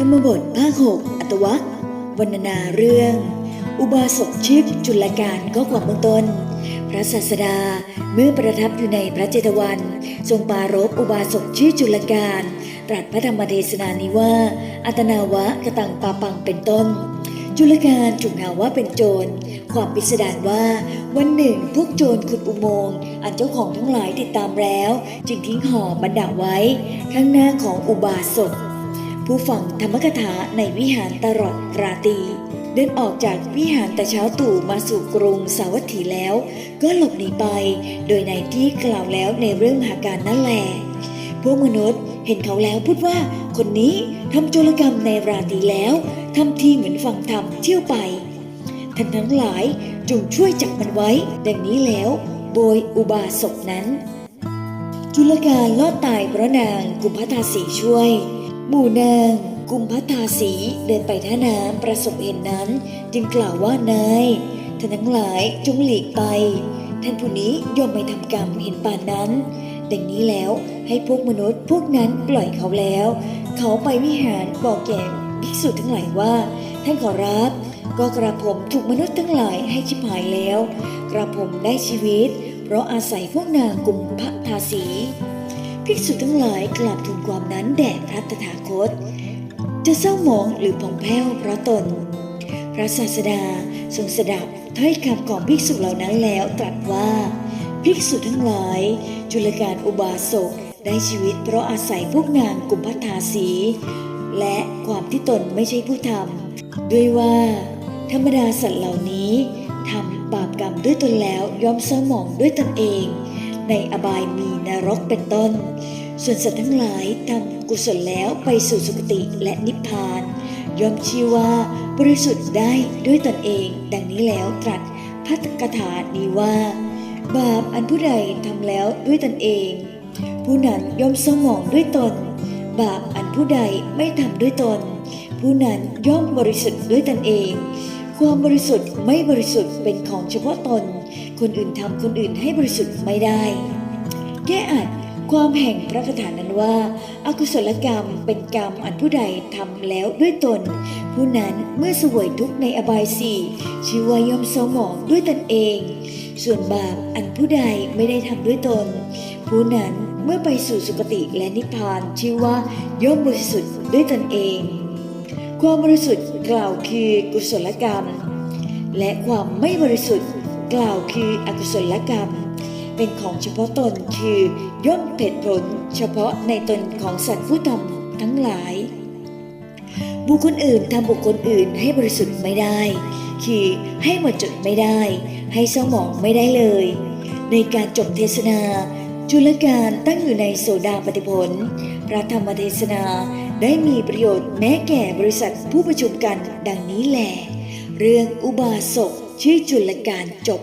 รรมบทภาคหกอัตวัควรรณนาเรื่อง อุบาสกชิพจุลการก็ความเบื้องต้น พระศาสดาเมื่อประทับอยู่ในพระเจตวัน ทรงปรารบอุบาสกชื่อจุลการ ตรัสพระธรรมเทศนานี้ว่า อัตนาวะกตังปาปังเป็นต้น จุลการถูกหาว่าเป็นโจร ความพิสดารว่า วันหนึ่งพวกโจรขุดอุโมงค์อันเจ้าของทั้งหลายติดตามแล้ว จึงทิ้งห่อบรรดาไว้ ข้างหน้าของอุบาสก ผู้ฟังธรรมกถาในวิหารตลอดราตรีเดินออกจากวิหารแต่เช้าตู่มาสู่กรุงสาวัตถีแล้ว ก็หลบหนีไป โดยในที่กล่าวแล้วในเรื่องหาการนั่นแหละพวกมนุษย์เห็นเขาแล้วพูดว่าคนนี้ทำโจรกรรมในราตรีแล้วทำทีเหมือนฟังธรรมเที่ยวไปท่านทั้งหลายจงช่วยจับมันไว้ ดังนี้แล้ว โบยอุบาสกนั้น จุลการลอดตายเพราะนางกุมภทาสีช่วย หมู่นางกุมภทาสีเดินไปท่าน้ำประสบเห็นนั้น จึงกล่าวว่านายท่านทั้งหลายจงหลีกไป ท่านผู้นี้ย่อมไม่ทำกรรมเห็นป่านนั้น ดังนี้แล้วให้พวกมนุษย์พวกนั้นปล่อยเขาแล้ว เขาไปวิหารบอกแก่ภิกษุทั้งหลายว่า ท่านขอรับก็กระผมถูกมนุษย์ทั้งหลายให้ชิบหายแล้ว กระผมได้ชีวิต เพราะอาศัยพวกนางกุมภทาสี ภิกษุทั้งหลายกราบทูลความนั้นแด่พระตถาคต จะเศร้าหมองหรือผ่องแผ้วเพราะตน พระศาสดาทรงสดับถ้อยคำของภิกษุเหล่านั้นแล้วตรัสว่า ภิกษุทั้งหลาย จุลการอุบาสกได้ชีวิตเพราะอาศัยพวกนางกุมภทาสี และความที่ตนไม่ใช่ผู้ทำด้วยว่า ธรรมดาสัตว์เหล่านี้ทำบาปกรรมด้วยตนแล้วย่อมเศร้าหมองด้วยตนเอง ในอบายมีนรกเป็นต้น ส่วนสัตว์ทั้งหลายทำกุศลแล้วไปสู่สุคติและนิพพาน ย่อมชื่อว่าบริสุทธิ์ได้ด้วยตนเอง ดังนี้แล้วตรัสพัทกถานี้ว่า บาปอันผู้ใดทำแล้วด้วยตนเอง ผู้นั้นย่อมเศร้าหมองด้วยตน บาปอันผู้ใดไม่ทำด้วยตน ผู้นั้นย่อมบริสุทธิ์ด้วยตนเอง ความบริสุทธิ์ไม่บริสุทธิ์เป็นของเฉพาะตน คนอื่นทำคนอื่นให้บริสุทธิ์ไม่ได้ แก้อัดความแห่งพระคาถานั้นว่าอากุศลกรรมเป็นกรรมอันผู้ใดทำแล้วด้วยตน ผู้นั้นเมื่อสวยทุกในอบายสี่ชื่อว่าย่อมเศร้าหมองด้วยตนเอง ส่วนบาปอันผู้ใดไม่ได้ทำด้วยตน ผู้นั้นเมื่อไปสู่สุคติและนิพพานชื่อว่าย่อมบริสุทธิ์ด้วยตนเอง ความบริสุทธิ์กล่าวคือกุศลกรรม และความไม่บริสุทธิ์ กล่าวคืออกุศลกรรม เป็นของเฉพาะตนคือย่อมเหตุผล เฉพาะในตนของสัตว์ผู้ทำทั้งหลาย บุคคลอื่นทำบุคคลอื่นให้บริสุทธิ์ไม่ได้ คือให้หมดจดไม่ได้ ให้เศร้าหมองไม่ได้เลย ในการจบเทศนา จุลการตั้งอยู่ในโสดาปฏิผลพระธรรมเทศนาได้มีประโยชน์แม้แก่บริษัทผู้ประชุมกันดังนี้แหลเรื่องอุบาสก ชื่อจุลการจบ